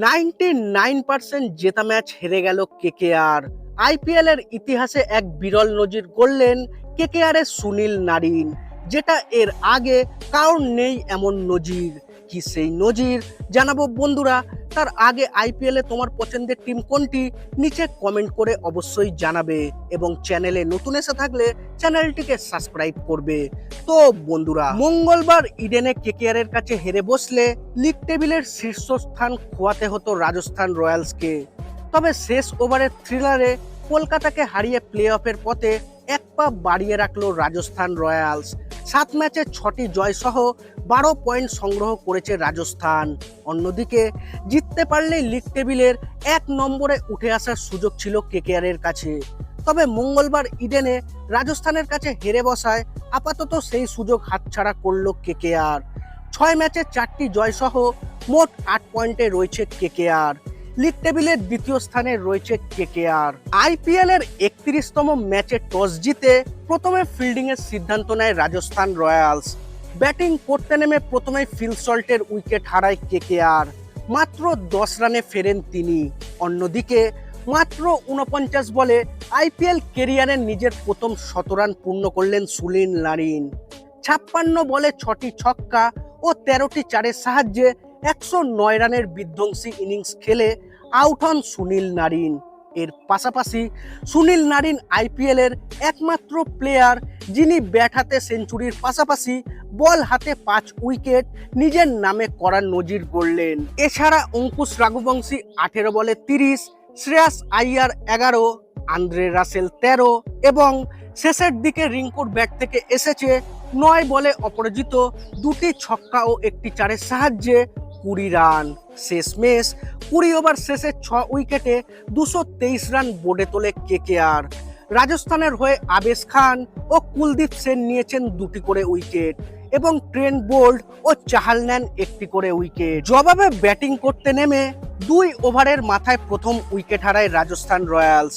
Ninety nine percent জেতা match হেরে গেল কেকেআর। আইপিএল এর ইতিহাসে এক বিরল নজির করলেন কেকেআর এর সুনীল নারিন, যেটা এর আগে কারণ নেই এমন নজির। কি সেই নজির? জানাব বন্ধুরা তার আগে আইপিএল তোমার পছন্দের টিম কোনটি? নিচে কমেন্ট করে অবশ্যই জানাবে এবং চ্যানেলে নতুন এসে থাকলে চ্যানেলটিকে সাবস্ক্রাইব করবে। তো বন্ধুরা, মঙ্গলবার ইডেনে কেকেআর এর কাছে হেরে বসলে লিগ টেবিলের শীর্ষস্থান খোয়াতে হতো রাজস্থান রয়্যালসকে। তবে শেষ ওভারের থ্রিলারে কলকাতাকে হারিয়ে প্লে অফের পথে এক পা বাড়িয়ে রাখল রাজস্থান রয়্যালস। সাত ম্যাচে ছটি জয় সহ বারো পয়েন্ট সংগ্রহ করেছে রাজস্থান। অন্যদিকে জিততে পারলেই লিগ টেবিলের এক নম্বরে উঠে আসার সুযোগ ছিল কেকেআর এর কাছে। তবে মঙ্গলবার ইডেনে রাজস্থানের কাছে হেরে বসায় আপাতত সেই সুযোগ হাতছাড়া করল কেকেআর। ছয় ম্যাচে চারটি জয় সহ মোট আট পয়েন্টে রয়েছে কেকেআর। লিগ টেবিলের দ্বিতীয় স্থানে রয়েছে কেকেআর। আইপিএল এর একত্রিশতম ম্যাচে টস জিতে প্রথমে ফিল্ডিং এর সিদ্ধান্ত নেয় রাজস্থান রয়্যালস। ব্যাটিং করতে নেমে প্রথমে ফিল সল্টের উইকেট হারায় কেকেআর। মাত্র দশ রানে ফেরেন তিনি। অন্যদিকে, মাত্র উনপঞ্চাশ বলে আইপিএল কেরিয়ারের নিজের প্রথম শত রান পূর্ণ করলেন সুলিন নারিন। ছাপ্পান্ন বলে ছটি ছক্কা ও তেরোটি চারের সাহায্যে একশো নয় রানের বিধ্বংসী ইনিংস খেলে আউট হন সুনীল নারিন। এর পাশাপাশি সুনীল নারিন আইপিএল এর একমাত্র প্লেয়ার, যিনি ব্যাট হাতে সেঞ্চুরির পাশাপাশি বল হাতে পাঁচ উইকেট নিজের নামে করার নজির গড়লেন। এছাড়া অঙ্কুশ রাঘুবংশী আঠেরো বলে তিরিশ, শ্রেয়াস আইয়ার এগারো, আন্দ্রে রাসেল তেরো এবং শেষের দিকে রিঙ্কুর ব্যাট থেকে এসেছে নয় বলে অপরাজিত দুটি ছক্কা ও একটি চারের সাহায্যে কুড়ি রান, শেষমেশ। কুড়ি ওভার শেষে ছ উইকেটে দুশো তেইশ রান বোর্ডে তোলে কেকেআর। রাজস্থানের হয়ে আবেশ খান ও কুলদীপ সেন নিয়েছেন দুটি করে উইকেট এবং ট্রেন বোল্ড ও চাহাল নেন একটি করে উইকেট। জবাবে ব্যাটিং করতে নেমে দুই ওভারের মাথায় প্রথম উইকেট হারায় রাজস্থান রয়্যালস।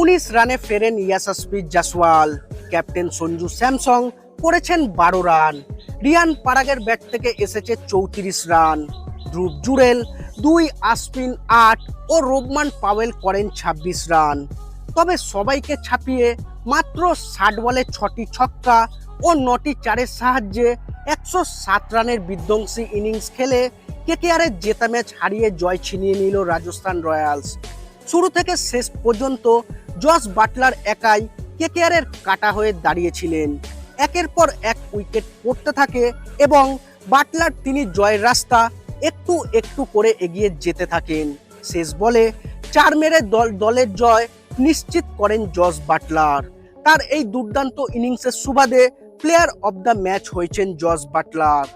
উনিশ রানে ফেরেন ইয়াসাসপ্রীত জাসওয়াল। ক্যাপ্টেন সঞ্জু স্যামসং করেছেন বারো রান। রিয়ান পারাগের ব্যাট থেকে এসেছে চৌত্রিশ রান। ধ্রুব জুরেল দুই আশপিন আট ও রোবমান পাওয়েল করেন ছাব্বিশ রান। তবে সবাইকে ছাপিয়ে মাত্র ষাট বলে ছটি ছক্কা ও নটি চারের সাহায্যে একশো সাত রানের বিধ্বংসী ইনিংস খেলে কেকেআরের জেতা ম্যাচ হারিয়ে জয় ছিনিয়ে নিল রাজস্থান রয়্যালস। শুরু থেকে শেষ পর্যন্ত জস বাটলার একাই কেকেআরের কাটা হয়ে দাঁড়িয়েছিলেন। একের পর এক উইকেট পড়তে থাকে এবং বাটলার তিনি জয়ের রাস্তা একটু একটু করে এগিয়ে যেতে থাকেন। শেষ বলে চার মেরে দল, দলের জয় নিশ্চিত করেন জস বাটলার। তার এই দুর্দান্ত ইনিংসের সুবাদে প্লেয়ার অব দ্য ম্যাচ হয়েছেন জস বাটলার।